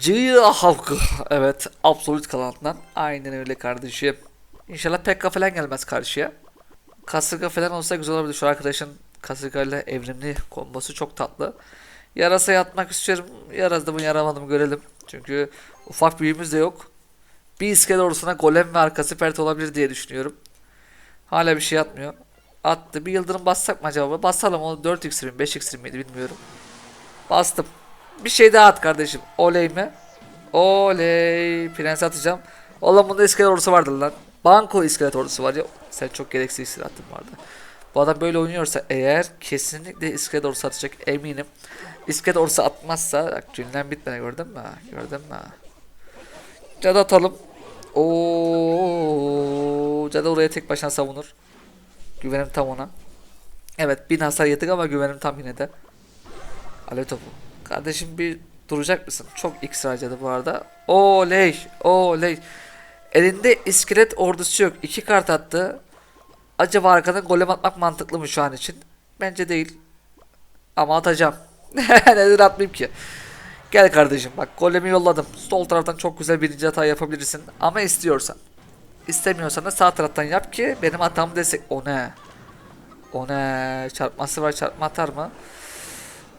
Cığı halkı. Evet. Absolut kalanından. Aynen öyle kardeşim. İnşallah Pekka falan gelmez karşıya. Kasırga falan olsa güzel olabilir. Şu arkadaşın kasırgayla evrimli kombosu çok tatlı. Yarasa yatmak istiyorum. Yarasa mı yaramadım görelim. Çünkü ufak büyüğümüz de yok. Bir iskele ordusuna golem ve arkası pert olabilir diye düşünüyorum. Hala bir şey atmıyor. Attı. Bir yıldırım bassak mı acaba? Basalım o 4 iksirim 5 iksirim miydi bilmiyorum. Bastım. Bir şey daha at kardeşim. Oley mi? Oley. Prens atacağım. Oğlum bunda iskelet ordusu vardır lan. Banko iskelet ordusu var ya. Sen çok gereksiz iskelet attın vardı. Bu adam böyle oynuyorsa eğer kesinlikle iskelet ordusu atacak eminim. İskelet ordusu atmazsa bak cümlem bitmedi gördün mü? Gördün mü? Cadı atalım. Oo, Cadı oraya tek başına savunur. Güvenim tam ona. Evet bin hasar yedik ama güvenim tam yine de. Alev topu. Kardeşim bir duracak mısın? Çok X bu arada. Oley! Oley! Elinde iskelet ordusu yok. İki kart attı. Acaba arkadan golem atmak mantıklı mı şu an için? Bence değil. Ama atacağım. Neden atmayayım ki? Gel kardeşim bak golemi yolladım. Sol taraftan çok güzel birinci hata yapabilirsin. Ama istiyorsan. İstemiyorsan da sağ taraftan yap ki benim hatamı destek... O ne? O ne? Çarpması var çarpma atar mı?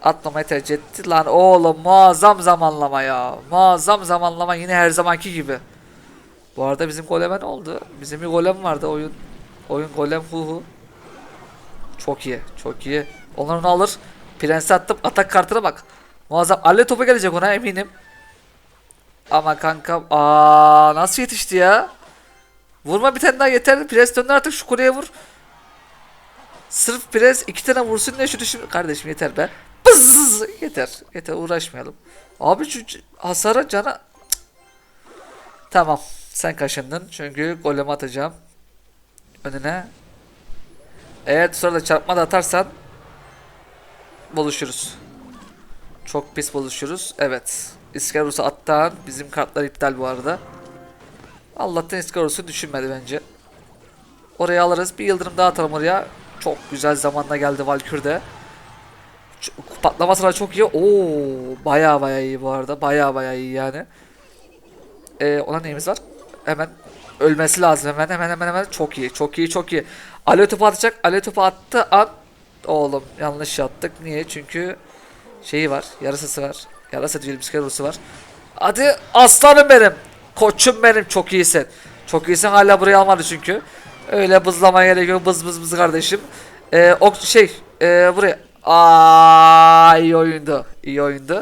Atlamayı tercih etti. Lan oğlum muazzam zamanlama ya. Muazzam zamanlama yine her zamanki gibi. Bu arada bizim goleme ne oldu? Bizim bir golem vardı oyun. Oyun golem hu hu. Çok iyi. Çok iyi. Onlar onu alır. Prensi attım. Atak kartına bak. Muazzam. Alle topu gelecek ona eminim. Ama kanka aa nasıl yetişti ya? Vurma bir tane daha yeter. Pres döndü artık şu kuleye vur. Sırf Pres iki tane vursun diye şu düşün. Kardeşim yeter be. Bızz! Yeter. Yeter uğraşmayalım. Abi şu hasara cana... Tamam. Sen kaşındın. Çünkü golem atacağım. Önüne. Eğer sonra çarpma da atarsan buluşuruz. Çok pis buluşuruz. Evet. İskarus'u attan bizim kartlar iptal bu arada. Allah'tan İskarus'u düşünmedi bence. Oraya alırız. Bir yıldırım daha atalım oraya. Çok güzel zamanda geldi Valkür'de. Ç- Patlama sıra çok iyi. Oo, baya baya iyi bu arada. Baya baya iyi yani. Ee, ona neyimiz var? Hemen ölmesi lazım hemen hemen hemen hemen çok iyi çok iyi çok iyi. Alev topu atacak. Alev topu attı an oğlum yanlış attık. Niye? Çünkü şeyi var. Yarasası var. Yarasa değil bisiklet var. Hadi aslanım benim. Koçum benim çok iyisin. Çok iyisin hala buraya almadı çünkü. Öyle bızlamaya gerek yok. Bız bız bız kardeşim. Ee, o şey ee, buraya. Aa iyi oyundu. İyi oyundu.